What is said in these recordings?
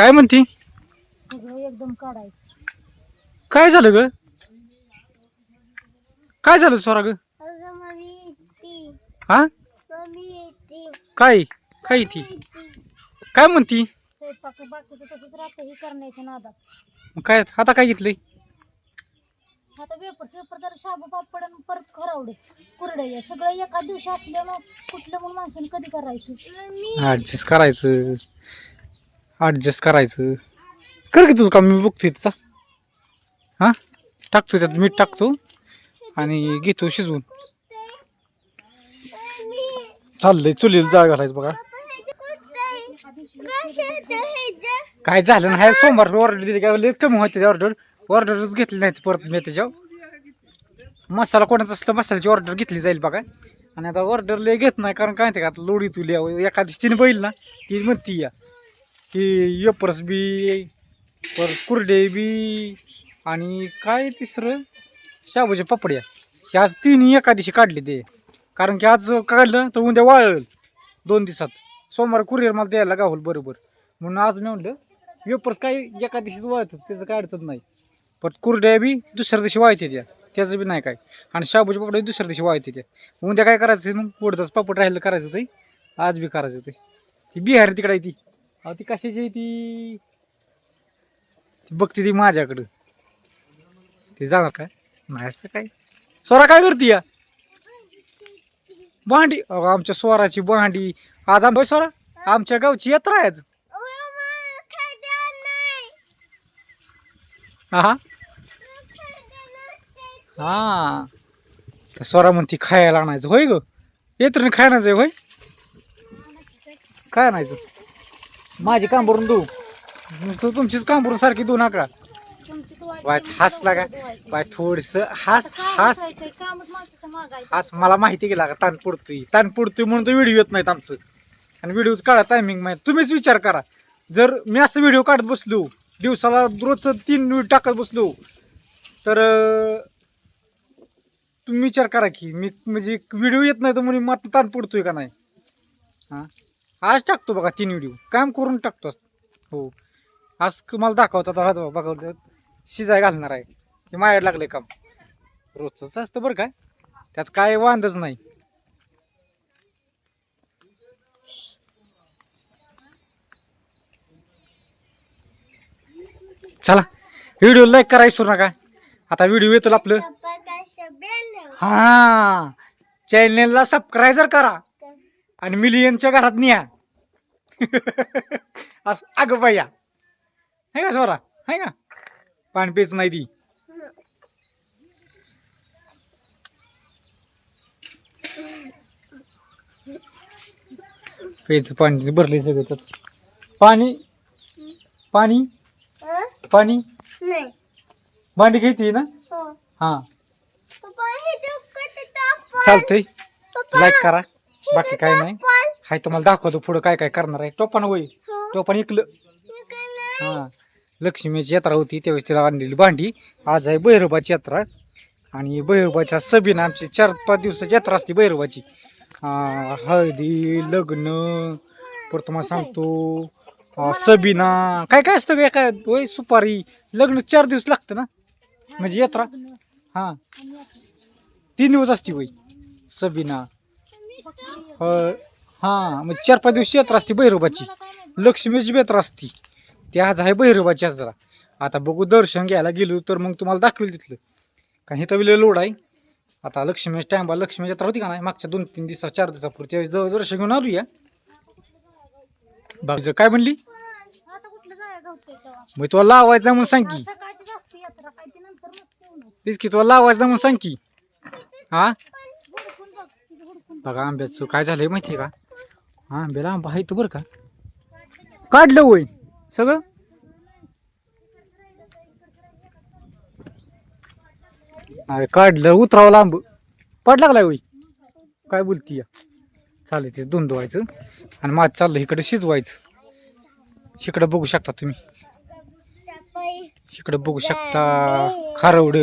काय म्हणती? सगळं एकदम काढायचं. काय झालं ग? काय झालं स्वरा ग? अगं मम्मी येते. हा? मम्मी येते. काय? काय ती काय म्हणती? स्वयंपाक बाकीचं तसंच राहतं हे करण्याच्या नादात. मग काय आता काय घेतलंय? आता वेपर वेपर जर शाबू पापड आणि परत खरावडे कुरडे सगळं एका दिवशी असल्यामुळं कुठलं मग माणसाने कधी करायचं? ऍडजस्ट करायचं. ॲडजस्ट करायचं. कर की तुझं काम मी बघतोय तुझा हां? टाकतो त्यात मीठ टाकतो. आणि घेतो शिजवून. चाललंय चुलीला जाळ घालायचं बघा. काय झालं नाही हाय सोमवार ऑर्डर दिली काय लई कमी होते ऑर्डर ऑर्डरच घेतली नाही परत मी त्याच्यावर. मसाला कोणाचा असलं मसाल्याची ऑर्डर घेतली जाईल बघा. आणि आता ऑर्डर लय घेत नाही कारण काय माहिती का आता लोडी तुली एखादी तिने बैल ना ती म्हणती या. की यपर्स बी परत कुरडे बी आणि काय तिसरं? शाबूच्या पपड्या. हे आज तिन्ही एका दिवशी काढले ते. कारण की आज काढलं तर उद्या वाळल दोन दिवसात. सोमवार कुरिअर मला द्यायला गावल बरोबर. म्हणून आज मी म्हणलं वेपर्स काय एका दिवशीच वाळतात त्याचं काय अडचण नाही. पण कुरड्या बी दुसऱ्या दिवशी वाळते त्या. त्याचं बी नाही काय. आणि शाबूच्या पपड्या दुसऱ्या दिवशी वाळते त्या. उद्या काय करायचं? मग पुढचाच पापड राहिलं करायचं ते. आज बी करायचं ते. ती बिहारी तिकडे आहे ती. अहो ती कशाची आहे ती? ती बघते ती माझ्याकडं. ती जाणार काय? नाही असं काय? स्वरा काय करते या? भांडी अहो, आमच्या स्वराची भांडी. आज आम स्वरा आमच्या गावची यात्रा आहे आज. हा हा. त्या स्वरा म्हणती खायला आणायचं. होय ग? येत नाही खायला होय? काय आणायचं. माझी काम भरून देऊ तू तुमचीच काम भरून सारखी देऊ नका. तुमची तू आई वाय का धुवायची. वाय थोडस हास हास. हास मला माहिती गेला का ताण पडतोय. ताण पडतोय म्हणून तर व्हिडिओ येत नाहीत आमचं. आणि व्हिडिओज काढा टायमिंग माहिती. तुम्हीच विचार करा. जर मी असं व्हिडिओ काढत बसलो दिवसाला रोजचं तीन व्हिडिओ टाकत बसलो तर तुम्ही विचार करा की मी म्हणजे व्हिडिओ येत नाही तर म्हणून मग ताण पडतोय का नाही? हां? आज टाकतो बघा तीन व्हिडिओ. काम करून टाकतो. हो. आज तुम्हाला दाखवतात आता बघा शिजाय घालणार आहे. ते माझ्या लागले काम. रोजच असतं बरं काय त्यात काय वांदच नाही. चला. व्हिडिओ लाईक करा विसरू नका. आता व्हिडिओ येतो आपलं. हा. चॅनेलला सबस्क्रायबर करा. आणि मिलियनच्या घरात न्या. असं अगं बाया. आहे का स्वरा आहे का? पाणी पेच नाही ती. पेच पाणी भरले सगळं त्यात पाणी? पाणी? पाणी? नाही. भांडी घेते ना? हो. हा. चालतंय. लाईक करा. बाकी काय नाही. हाय तुम्हाला दाखवतो पुढं काय काय करणार आहे. टोपान वय हो. टोपान इकलं. हे. हा. लक्ष्मीची यात्रा होती त्यावेळेस तिला आणलेली भांडी. आज आहे भैरोबाची यात्रा आणि भैरोबाच्या सभेनं आमची चार पाच दिवसाची यात्रा असते भैरोबाची हा, हळदी लग्न परत तुम्हाला सांगतो हा, सबिना. काय काय असतं काय होय सुपारी. लग्न चार दिवस लागतं ना? म्हणजे यात्रा हा. तीन दिवस असते वय सबिना. ह- हा म्हणजे चार पाच दिवस यात्रा असते भैरोबाची लक्ष्मीची यात्रा असती ती आज आहे भैरवाची यात्रा आता बघू दर्शन घ्यायला गेलो तर मग तुम्हाला दाखवेल तिथलं. कारण इथं विले लोड आहे. आता लक्ष्मी टाइमला लक्ष्मी यात्रा होती का नाही? मागच्या दोन तीन दिवसा चार दिवसापूर्वी. त्यावेळेस जवळ दर्शन घेऊन आलो या बाकीचं काय म्हणली? मग तुला लावायचं म्हणून सांग की. तेच की तुला लावायचं म्हणून सांग की. हा? बघा आंब्याचं काय झालंय माहितीये का? आंब्याला आंबा आहे तो बरं का? काढलं होय सगळं? अरे काढलं उतरावं लांब. पाठ लागलाय होय काय बोलती या? चालेल ते दोन धुवायचं आणि माझं चाललं इकडे शिजवायचं. इकडं बघू शकता तुम्ही. इकडं बघू शकता खारवड.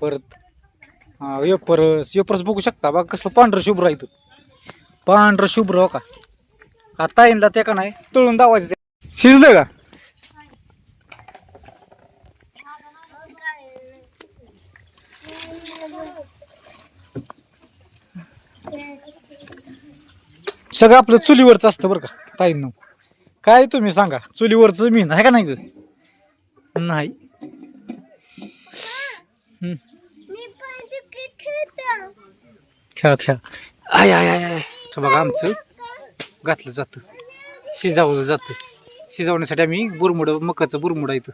परत वेपरस वेपरस बघू शकता बघा कसलं पांढरं शुभ्र आहे इथं. पांढरं शुभ्र हो का? आता ताईंला ते का नाही? तळून दावायचं ते. शिजलं का? सगळं आपलं चुलीवरचं असतं बरं का ताईंनो. काय तुम्ही सांगा चुलीवरचं मी आहे का नाही ग? नाही. हम्म. खेळ खेळ. आय आय आय आय. बघा आमचं. घातलं जातं. शिजावलं जातं. शिजवण्यासाठी आम्ही बुरमुड मकाचं बुरमुड इथं.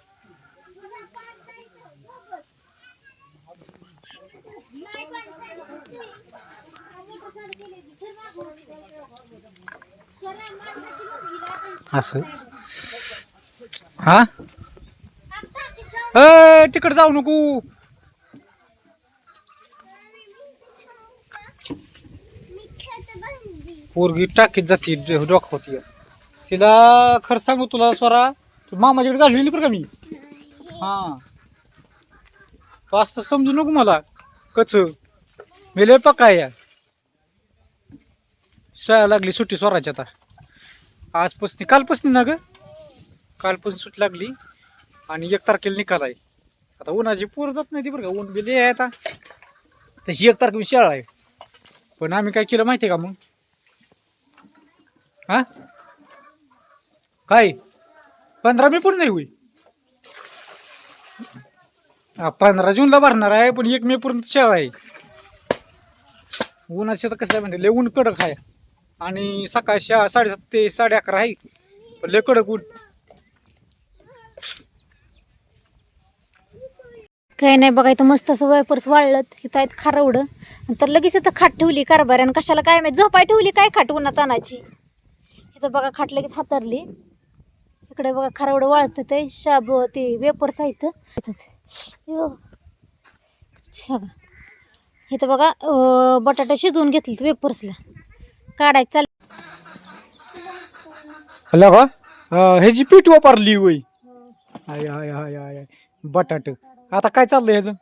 असं. हा? ए तिकडे जाऊ नको. पोरगी टाकीत जाते डोकावती तिला खरं सांगू तुला स्वरा तू मामाच्याकडे घाललेली बरं का मी? हा. तू असं समजू नको मला. कच मी लय पक्का या शाळा लागली सुट्टी स्वराची आता. आजपासून कालपासून ना ग? कालपासून सुट्टी लागली आणि एक तारखेला निकाल आहे. आता उन्हाची पोर जात नाही ती बरं का ऊन बिले आहे आता. तशी एक तारखेला शाळा आहे. पण आम्ही काय केलं माहिती आहे का मग? हा? काय? पंधरा मे पण नाही होईल पंधरा जूनला भरणार आहे पण एक मे पर्यंत शाळा आहे. उन्हाचे तर कसं आहे म्हणजे लय ऊन कडक आहे. आणि सकाळी शा साडेसात ते साडे अकरा आहे पण लय कडक ऊन. काही नाही बघा इथं मस्त असं वेपर्स वाळलं इथं आहेत खारवडं तर लगेच इथं खाट ठेवली कारभाऱ्यानं. कशाला काय माहिती? झोपाय ठेवली काय खाट उन्हात तानाची इथं बघा खाट लगेच हातरली. इकडे बघा खारवडं वाळत ते शाब ते वेपर्स आहे इथं. इथं बघा बटाटा शिजवून घेतले वेपर्सला. काढायचं चाल हॅलो का अं, ह्याची पीठ वापरली होय. आय आय आय आय आय. बटाट. आता काय चाललंय ह्याचं?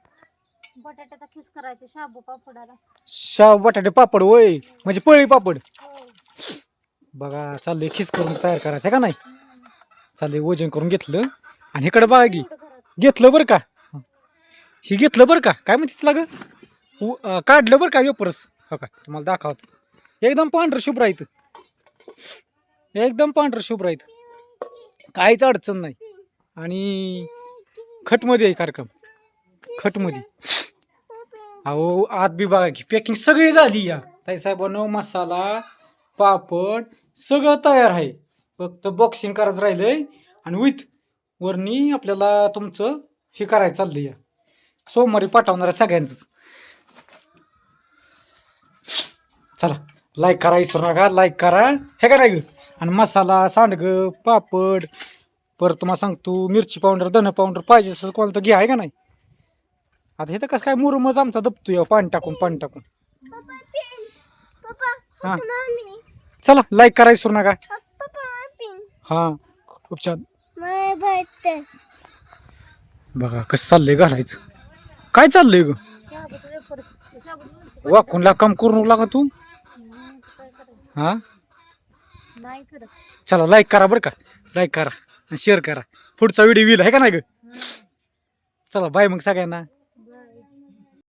बटाट्याचा खिस करायचं? शाबू पापडाला. शाव बटाटे पापड होय. म्हणजे पळी पापड. बघा चाललंय खिस करून तयार करायचं आहे का नाही? चाललंय वजन करून घेतलं. आणि इकडे बघा की घेतलं बरं का? हे घेतलं बरं का? काय म्हणते तुला ग? काढलं बरं का वेपरस? हो का? तुम्हाला दाखवतो. एकदम पांढरं शुभ्र आहे एकदम पांढरं शुभ्र आहे काहीच अडचण नाही. आणि खटमध्ये आहे कार्यक्रम. खटमध्ये. अहो आत बी बघा की पॅकिंग सगळी झाली या. ताई साहेबांनो मसाला पापड सगळं तयार आहे. फक्त बॉक्सिंग करायचं राहिलंय आणि विथ वरनी आपल्याला तुमचं हे करायचं चाललंय. या सोमवारी पाठवणार आहे सगळ्यांचंच. चला लाईक करा विसरू नका. लाईक करा. हे का नाही ग? आणि मसाला सांडगं पापड परत तुम्हाला सांगतो मिरची पावडर धन पावडर पाहिजे असेल कोणाला तर घ्या आहे का नाही? आता हे तर कसं काय मुरुमच आमचा दबतोय पाणी टाकून पाणी टाकून. हा. चला लाईक करा विसरू नका. हा खूप छान. बघा कसं चाललंय घालायचं. काय चाललंय ग? वाकूनला काम करू लागा तू. हा? चला लाईक करा बरं का. लाईक करा आणि शेअर करा. पुढचा व्हिडिओ येईल आहे का नाही ग? चला बाय मग सगळ्यांना.